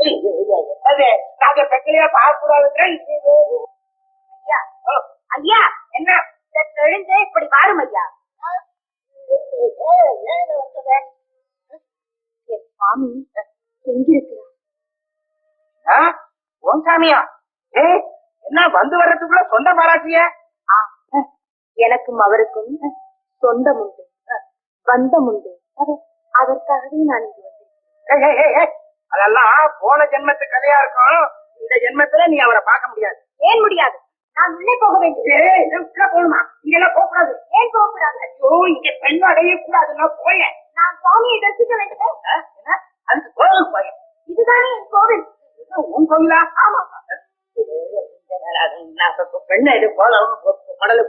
என்னது நாங்க பெண்களையா பார்க்க கூடாது ஐயா ஐயா என்ன சற்று எழுந்து இப்படி மாறும் ஐயா என் சுவாமி எங்கிருக்கிறார் உன் சாமியா ஏ என்ன வந்து வர்றதுக்குள்ள சொந்த பாராட்டிய எனக்கும் அவருக்கும் சொந்தம் உண்டு பந்தம் உண்டு அதற்காகவே நான் இங்கு வந்தேன் அதெல்லாம் போன ஜென்மத்து கதையா இருக்கும். இந்த ஜென்மத்துல நீ அவரை பார்க்க முடியாது. ஏன் முடியாது? நான் உள்ளே போக இது உள்ள போகணுமா? இங்கெல்லாம் போக கூடாது ஏன் போகக்கூடாது? ஐயோ இங்க பெண் அடைய கூடாதுன்னா போய நான் சுவாமியை தரிசிக்க வேண்டுமே. அதுக்கு கோவிலுக்கு போய இதுதானே என் கோவில்? உன் கோவிலா? ஆமா. பெண்ணை இது போல மடலை